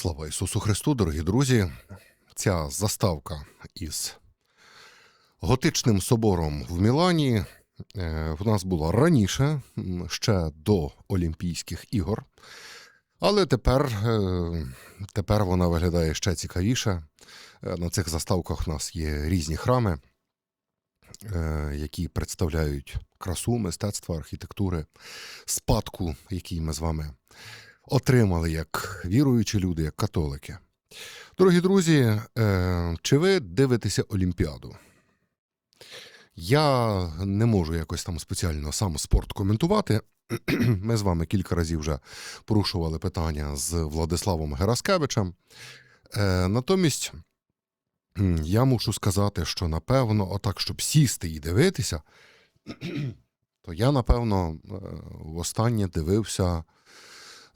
Слава Ісусу Христу, дорогі друзі! Ця заставка із готичним собором в Мілані е, в нас була раніше, ще до Олімпійських ігор. Але тепер, е, тепер вона виглядає ще цікавіше. Е, На цих заставках у нас є різні храми, які представляють красу, мистецтво, архітектури, спадку, який ми з вами отримали як віруючі люди, як католики. Дорогі друзі, е, чи ви дивитеся Олімпіаду? Я не можу якось там спеціально сам спорт коментувати. Ми з вами кілька разів вже порушували питання з Владиславом Гераскевичем. Е, натомість я мушу сказати, що напевно, отак, щоб сісти і дивитися, то я, напевно, е, востаннє дивився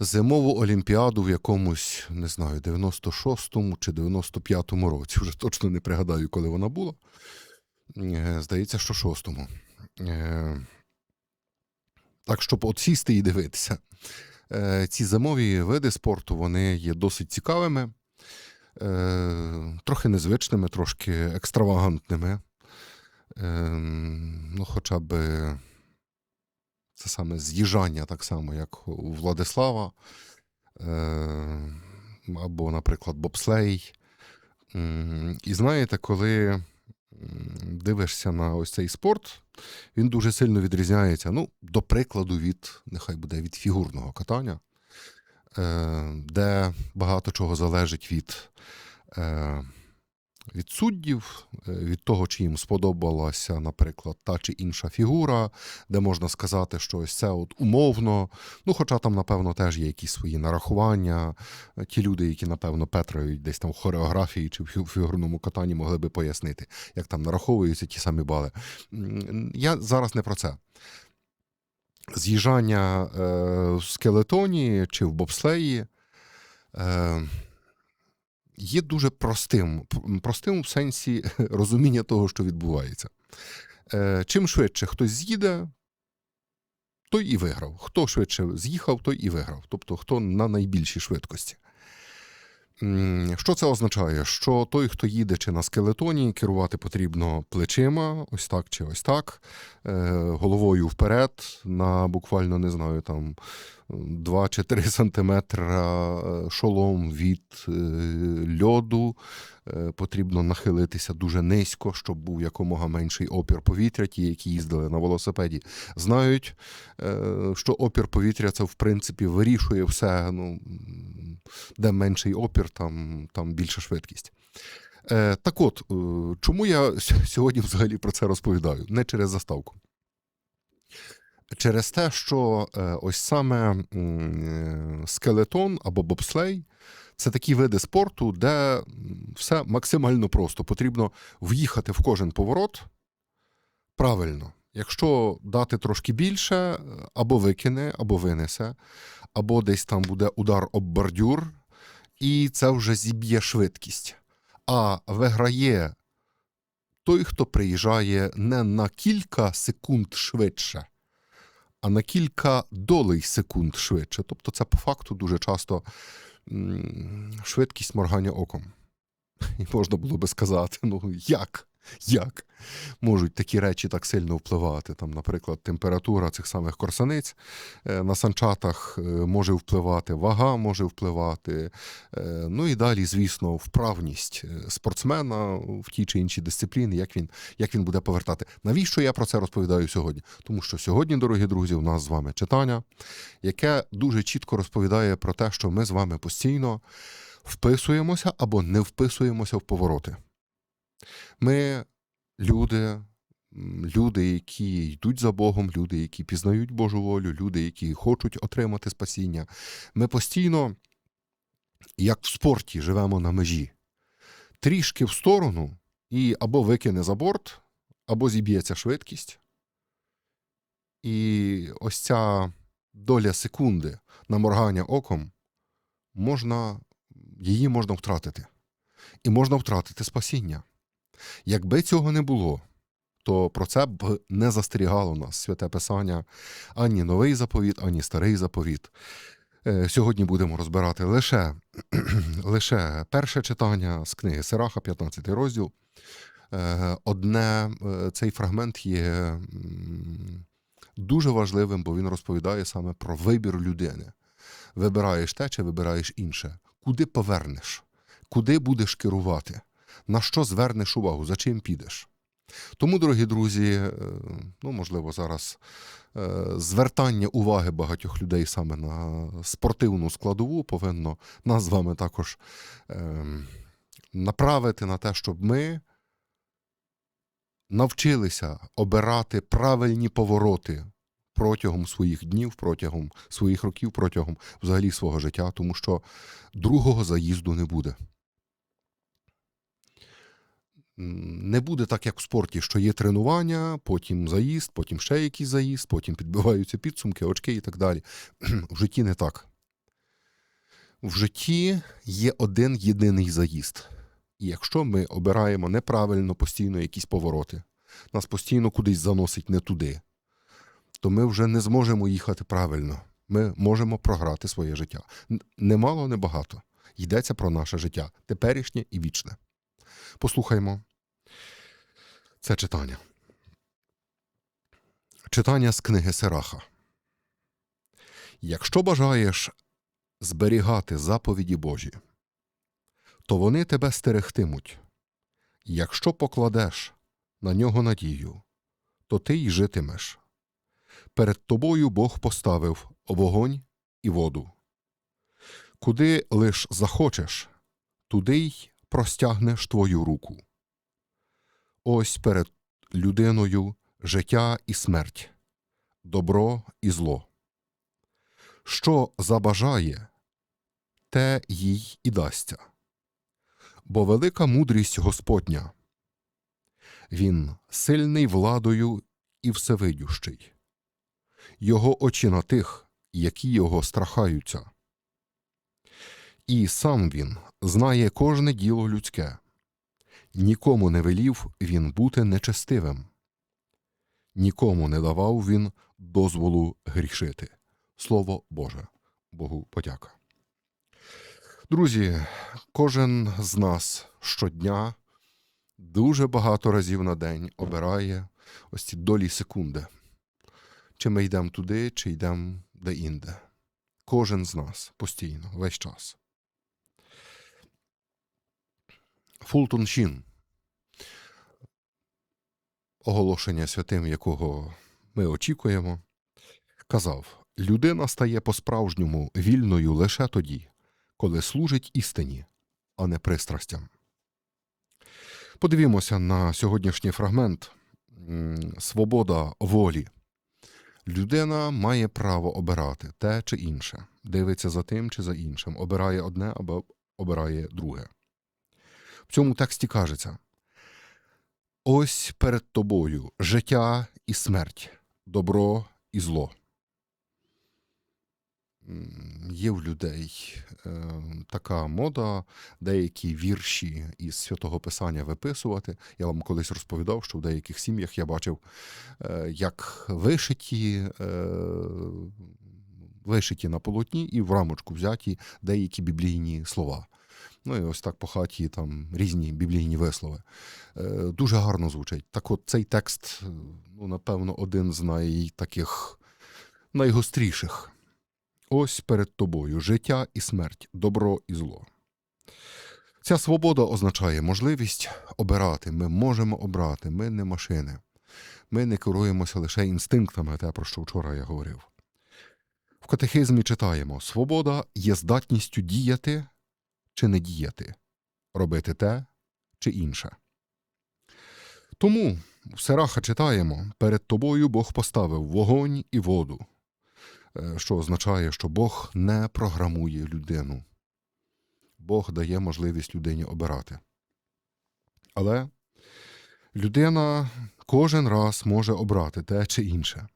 зимову олімпіаду в якомусь, не знаю, 96-му чи 95-му році. Вже точно не пригадаю, коли вона була. Е, Здається, що шостому. Е, Так, щоб от сісти і дивитися. Е, Ці зимові види спорту вони є досить цікавими, трохи незвичними, трошки екстравагантними. Е, Ну, хоча б це саме з'їжджання, так само, як у Владислава, е, або, наприклад, бобслей. І знаєте, коли дивишся на ось цей спорт, він дуже сильно відрізняється, ну, до прикладу, від, нехай буде від фігурного катання, е, де багато чого залежить від. Е, Від суддів, е, від того, чи їм сподобалася, наприклад, та чи інша фігура, де можна сказати, що ось це от умовно. Ну, хоча там, напевно, теж є якісь свої нарахування. Е, Ті люди, які, напевно, петрають десь там в хореографії чи в фігурному катанні, могли би пояснити, як там нараховуються ті самі бали. Я зараз не про це. З'їжджання е, в скелетоні чи в бобслеї. Є дуже простим, простим в сенсі розуміння того, що відбувається. Е, чим швидше хтось з'їде, той і виграв. Хто швидше з'їхав, той і виграв. Тобто, хто на найбільшій швидкості. Що це означає? Що той, хто їде чи на скелетоні, керувати потрібно плечима, ось так чи ось так, е, головою вперед, на буквально не знаю, там 2 чи 3 сантиметра е, шолом від е, льоду. Потрібно нахилитися дуже низько, щоб був якомога менший опір повітря. Ті, які їздили на велосипеді, знають, що опір повітря це в принципі вирішує все. Ну, де менший опір, там, там більша швидкість. Е, так от, е, чому я сьогодні взагалі про це розповідаю? Не через заставку. Через те, що е, ось саме скелетон або бобслей це такі види спорту, де все максимально просто. Потрібно в'їхати в кожен поворот правильно. Якщо дати трошки більше, або викине, або винесе, або десь там буде удар об бордюр, і це вже зіб'є швидкість. А виграє той, хто приїжджає не на кілька секунд швидше, а на кілька долей секунд швидше. Тобто, це по факту дуже часто швидкість моргання оком. І можна було би сказати: ну як? Як можуть такі речі так сильно впливати? Там, наприклад, температура цих самих корсаниць е, на санчатах е, може впливати, вага може впливати. е, Ну і далі, звісно, вправність спортсмена в тій чи іншій дисципліні, як він, як він буде повертати. Навіщо я про це розповідаю сьогодні? Тому що сьогодні, дорогі друзі, у нас з вами читання, яке дуже чітко розповідає про те, що ми з вами постійно вписуємося або не вписуємося в повороти. Ми люди, люди, які йдуть за Богом, люди, які пізнають Божу волю, люди, які хочуть отримати спасіння. Ми постійно, як в спорті, живемо на межі. Трішки в сторону і або викине за борт, або зіб'ється швидкість. І ось ця доля секунди на моргання оком можна, її можна втратити. І можна втратити спасіння. Якби цього не було, то про це б не застерігало нас святе Писання ані новий заповіт, ані старий заповіт. Е, Сьогодні будемо розбирати лише, лише перше читання з книги Сираха, 15 розділ. Е, Одне, е, цей фрагмент є дуже важливим, бо він розповідає саме про вибір людини. Вибираєш те чи вибираєш інше. Куди повернеш? Куди будеш керувати? На що звернеш увагу? За чим підеш? Тому, дорогі друзі, е, ну, можливо, зараз е, звертання уваги багатьох людей саме на спортивну складову повинно нас з вами також е, направити на те, щоб ми навчилися обирати правильні повороти протягом своїх днів, протягом своїх років, протягом взагалі свого життя, тому що другого заїзду не буде. Не буде так, як в спорті, що є тренування, потім заїзд, потім ще якийсь заїзд, потім підбиваються підсумки, очки і так далі. В житті не так. В житті є один єдиний заїзд. І якщо ми обираємо неправильно постійно якісь повороти, нас постійно кудись заносить не туди, то ми вже не зможемо їхати правильно. Ми можемо програти своє життя. Немало, не багато. Йдеться про наше життя, теперішнє і вічне. Послухаймо це читання. Читання з книги Сираха. Якщо бажаєш зберігати заповіді Божі, то вони тебе стерегтимуть. Якщо покладеш на нього надію, то ти й житимеш. Перед тобою Бог поставив вогонь і воду. Куди лиш захочеш, туди й простягнеш твою руку. Ось перед людиною життя і смерть, добро і зло. Що забажає, те їй і дасться. Бо велика мудрість Господня. Він сильний владою і всевидющий. Його очі на тих, які його страхаються. І сам він знає кожне діло людське. Нікому не велів він бути нечестивим. Нікому не давав він дозволу грішити. Слово Боже, Богу подяка. Друзі, кожен з нас щодня дуже багато разів на день обирає ось ці долі секунди. Чи ми йдемо туди, чи йдемо де-інде. Кожен з нас постійно, весь час. Фултон Шін, оголошення святим, якого ми очікуємо, казав: людина стає по-справжньому вільною лише тоді, коли служить істині, а не пристрастям. Подивімося на сьогоднішній фрагмент Свобода волі. Людина має право обирати те чи інше, дивиться за тим чи за іншим, обирає одне або обирає друге. В цьому тексті кажеться: ось перед тобою життя і смерть, добро і зло. Є в людей е, така мода деякі вірші із святого Писання виписувати. Я вам колись розповідав, що в деяких сім'ях я бачив, е, як вишиті, е, вишиті на полотні і в рамочку взяті деякі біблійні слова. Ну і ось так по хаті там різні біблійні вислови. Е, Дуже гарно звучить. Так от цей текст, е, ну, напевно, один з найтаких найгостріших. Ось перед тобою життя і смерть, добро і зло. Ця свобода означає можливість обирати. Ми можемо обрати, ми не машини. Ми не керуємося лише інстинктами, те, про що вчора я говорив. В катехизмі читаємо: свобода є здатністю діяти чи не діяти, робити те чи інше. Тому в Сераха читаємо: перед тобою Бог поставив вогонь і воду, Е, що означає, що Бог не програмує людину. Бог дає можливість людині обирати. Але людина кожен раз може обрати те чи інше.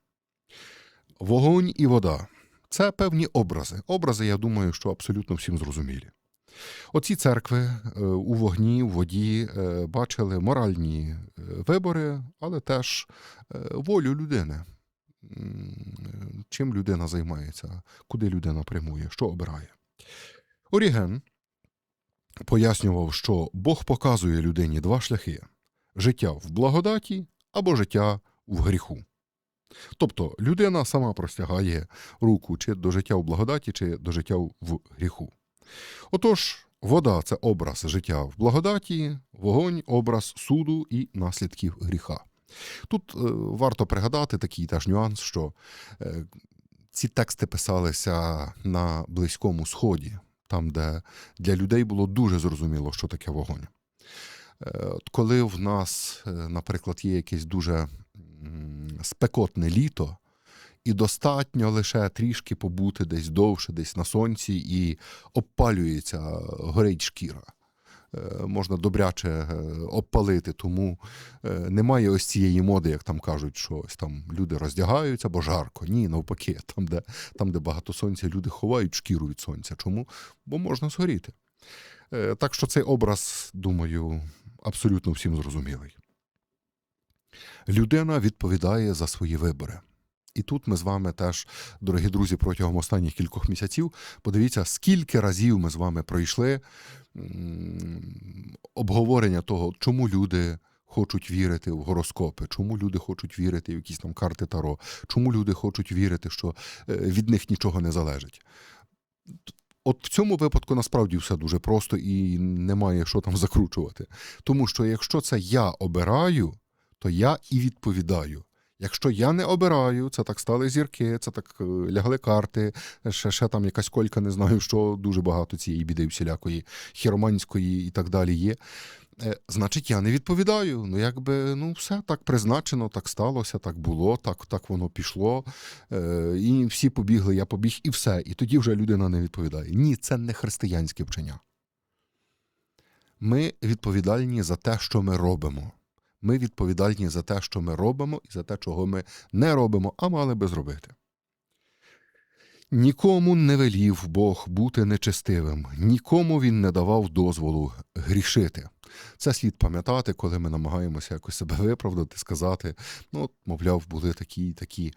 Вогонь і вода це певні образи. Образи, я думаю, що абсолютно всім зрозумілі. Оці церкви е, у вогні, у воді е, бачили моральні е, вибори, але теж волю людини. чим людина займається, куди людина прямує, що обирає. Оріген пояснював, що Бог показує людині два шляхи: життя в благодаті або життя в гріху. Тобто людина сама простягає руку чи до життя в благодаті, чи до життя в гріху. Отож, вода це образ життя в благодаті, вогонь образ суду і наслідків гріха. Тут е, варто пригадати такий теж нюанс, що е, ці тексти писалися на Близькому Сході, там, де для людей було дуже зрозуміло, що таке вогонь. Е, коли в нас, наприклад, є якесь дуже спекотне літо, і достатньо лише трішки побути десь довше, десь на сонці, і обпалюється, горить шкіра. Е, Можна добряче е, обпалити, тому е, немає ось цієї моди, як там кажуть, що ось там люди роздягаються, бо жарко. Ні, навпаки, там, де, там, де багато сонця, люди ховають шкіру від сонця. Чому? Бо можна згоріти. Е, Так що цей образ, думаю, абсолютно всім зрозумілий. Людина відповідає за свої вибори. І тут ми з вами теж, дорогі друзі, протягом останніх кількох місяців подивіться, скільки разів ми з вами пройшли обговорення того, чому люди хочуть вірити в гороскопи, чому люди хочуть вірити в якісь там карти Таро, чому люди хочуть вірити, що е, від них нічого не залежить. От в цьому випадку насправді все дуже просто і немає що там закручувати. Тому що якщо це я обираю, то я і відповідаю. Якщо я не обираю, це так стали зірки, це так е, лягли карти, ще, ще там якась колька, не знаю, що дуже багато цієї біди всілякої, хіроманської і так далі є. Е, Значить, я не відповідаю. Ну, якби ну все так призначено, так сталося, так було, так, так воно пішло. Е, і всі побігли, я побіг, і все. І тоді вже людина не відповідає. Ні, це не християнське вчення. Ми відповідальні за те, що ми робимо. Ми відповідальні за те, що ми робимо, і за те, чого ми не робимо, а мали би зробити. Нікому не велів Бог бути нечестивим, нікому він не давав дозволу грішити. Це слід пам'ятати, коли ми намагаємося якось себе виправдати, сказати, ну, мовляв, були такі такі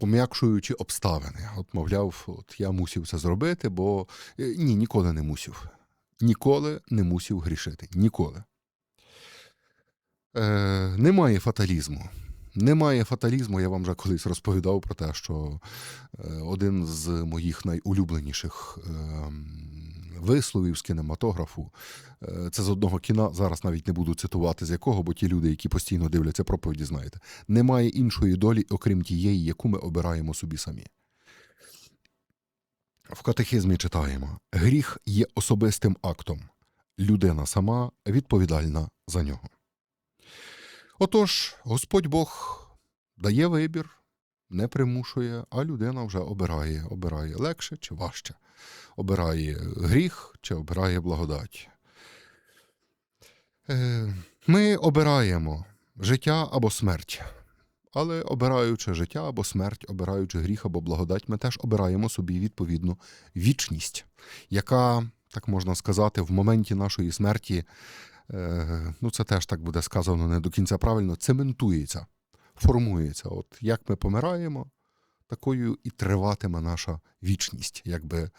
пом'якшуючі обставини. От, мовляв, от я мусив це зробити, бо е, ні, ніколи не мусив. Ніколи не мусив грішити. Ніколи. Е, немає фаталізму. Немає фаталізму. Я вам вже колись розповідав про те, що е, один з моїх найулюбленіших е, висловів з кінематографу. Це з одного кіна. Зараз навіть не буду цитувати з якого, бо ті люди, які постійно дивляться проповіді, знаєте. Немає іншої долі, окрім тієї, яку ми обираємо собі самі. В катехизмі читаємо: гріх є особистим актом. Людина сама відповідальна за нього. Отож, Господь Бог дає вибір, не примушує, а людина вже обирає, обирає легше чи важче, обирає гріх чи обирає благодать. Е, Ми обираємо життя або смерть. Але обираючи життя або смерть, обираючи гріх або благодать, ми теж обираємо собі відповідну вічність, яка, так можна сказати, в моменті нашої смерті, ну це теж так буде сказано не до кінця правильно, цементується, формується. От як ми помираємо, такою і триватиме наша вічність, якби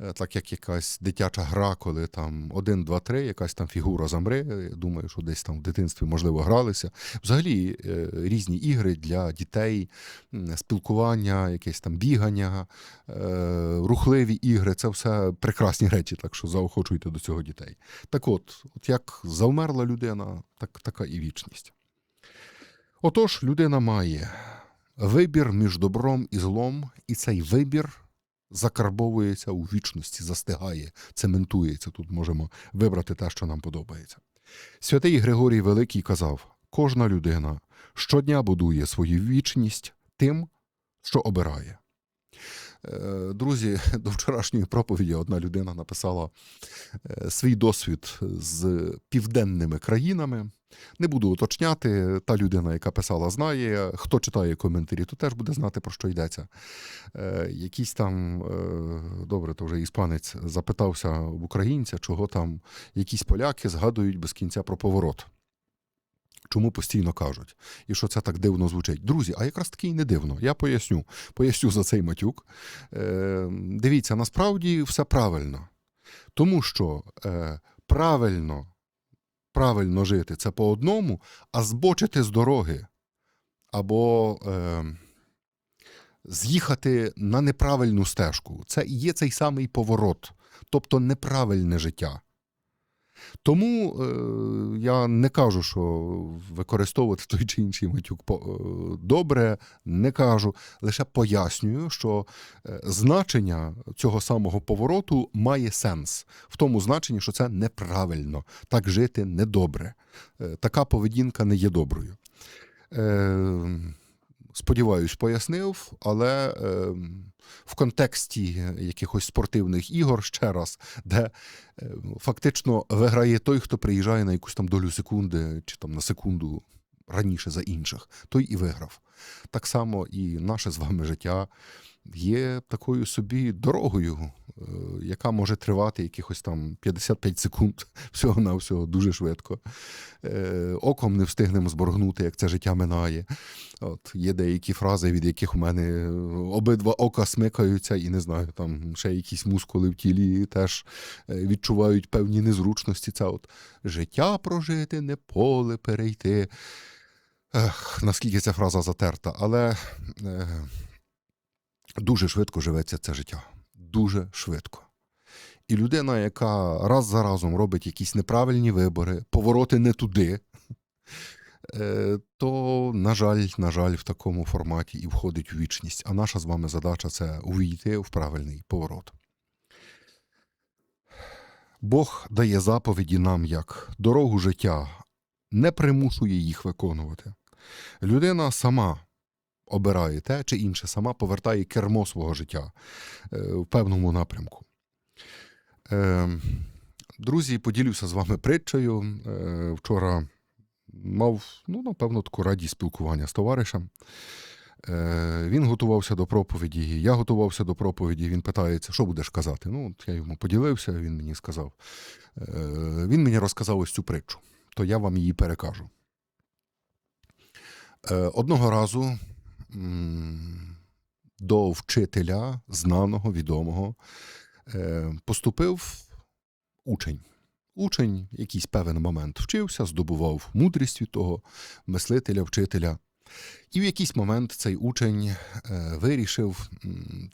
е, так як якась дитяча гра, коли там один, два, три, якась там фігура замре. Я думаю, що десь там в дитинстві можливо гралися. Взагалі е, різні ігри для дітей, спілкування, якесь там бігання, е, рухливі ігри це все прекрасні речі, так що заохочуйте до цього дітей. Так от, от як завмерла людина, так, така і вічність. Отож, людина має вибір між добром і злом, і цей вибір закарбовується у вічності, застигає, цементується. Тут можемо вибрати те, що нам подобається. Святий Григорій Великий казав: кожна людина щодня будує свою вічність тим, що обирає. Е, Друзі, до вчорашньої проповіді одна людина написала е, свій досвід з південними країнами. Не буду уточняти, та людина, яка писала, знає. Хто читає коментарі, то теж буде знати, про що йдеться. Е, якийсь там, е, добре, то вже іспанець запитався в українця, чого там якісь поляки згадують без кінця про поворот. Чому постійно кажуть, і що це так дивно звучить. Друзі, а якраз таки і не дивно. Я поясню. Поясню за цей матюк. Е, дивіться, насправді все правильно. Тому що е, правильно, правильно жити це по одному, а збочити з дороги або е, з'їхати на неправильну стежку. Це є цей самий поворот, тобто неправильне життя. Тому е, я не кажу, що використовувати той чи інший матюк е, добре, не кажу, лише пояснюю, що е, значення цього самого повороту має сенс в тому значенні, що це неправильно, так жити недобре. Е, така поведінка не є доброю. Е, сподіваюсь, пояснив, але е, в контексті якихось спортивних ігор ще раз, де е, фактично виграє той, хто приїжджає на якусь там долю секунди чи там на секунду раніше за інших, той і виграв. Так само і наше з вами життя є такою собі дорогою, е, яка може тривати якихось там 55 секунд всього на всього дуже швидко. Е, Оком не встигнемо зборгнути, як це життя минає. От є деякі фрази, від яких у мене е, обидва ока смикаються, і не знаю, там ще якісь мускули в тілі теж відчувають певні незручності. Це от життя прожити, не поле перейти. Ех, наскільки ця фраза затерта, але е, дуже швидко живеться це життя. Дуже швидко. І людина, яка раз за разом робить якісь неправильні вибори, повороти не туди, е, то, на жаль, на жаль, в такому форматі і входить у вічність. А наша з вами задача це увійти в правильний поворот. Бог дає заповіді нам як дорогу життя, не примушує їх виконувати. Людина сама обирає те чи інше, сама повертає кермо свого життя е, в певному напрямку. Е, Друзі, поділюся з вами притчею. Е, Вчора мав, ну, напевно, таку радість спілкування з товаришем. Він готувався до проповіді, я готувався до проповіді. Він питається, що будеш казати. Ну, я йому поділився, він мені сказав. Він мені розказав ось цю притчу, то я вам її перекажу. Е, Одного разу до вчителя, знаного, відомого, е, поступив учень. Учень якийсь певен момент вчився, здобував мудрість від того мислителя, вчителя. І в якийсь момент цей учень е, вирішив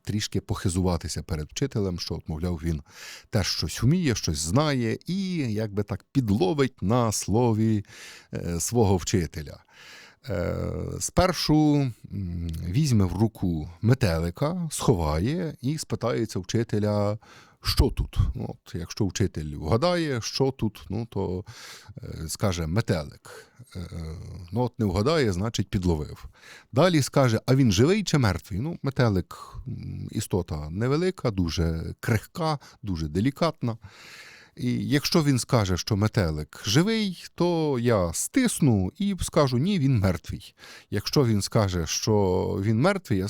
трішки похизуватися перед вчителем, що, от, мовляв, він теж щось вміє, щось знає, і якби так підловить на слові свого вчителя. Е, Спершу візьме в руку метелика, сховає і спитається вчителя, що тут. От, якщо вчитель вгадає, що тут, ну то е, скаже метелик. Е, Ну, от не вгадає, значить підловив. Далі скаже, а він живий чи мертвий? Ну, метелик істота невелика, дуже крихка, дуже делікатна. І якщо він скаже, що метелик живий, то я стисну і скажу, ні, він мертвий. Якщо він скаже, що він мертвий, я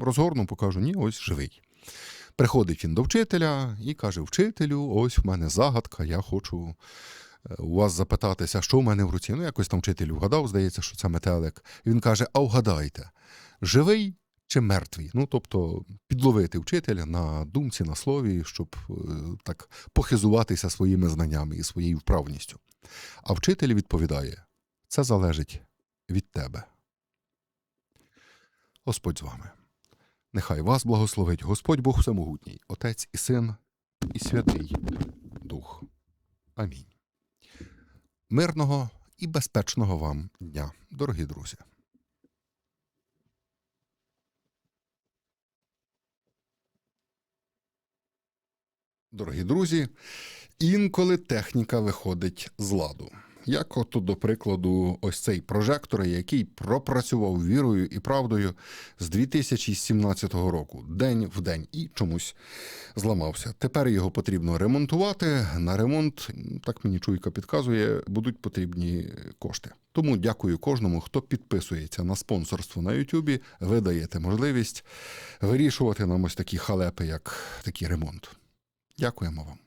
розгорну, покажу, ні, ось живий. Приходить він до вчителя і каже: Вчителю, ось в мене загадка, я хочу е, у вас запитатися, що в мене в руці. Ну, якось там вчитель вгадав, здається, що це метелик. Він каже: А вгадайте, живий чи мертвий? Ну, тобто, підловити вчителя на думці, на слові, щоб е, так похизуватися своїми знаннями і своєю вправністю. А вчитель відповідає: це залежить від тебе. Господь з вами. Нехай вас благословить Господь Бог Всемогутній, Отець і Син, і Святий Дух. Амінь. Мирного і безпечного вам дня, дорогі друзі. Дорогі друзі, інколи техніка виходить з ладу. Як от, до прикладу, ось цей прожектор, який пропрацював вірою і правдою з 2017 року, день в день, і чомусь зламався. Тепер його потрібно ремонтувати. На ремонт, так мені чуйка підказує, будуть потрібні кошти. Тому дякую кожному, хто підписується на спонсорство на Ютубі. Ви даєте можливість вирішувати нам ось такі халепи, як такий ремонт. Дякуємо вам.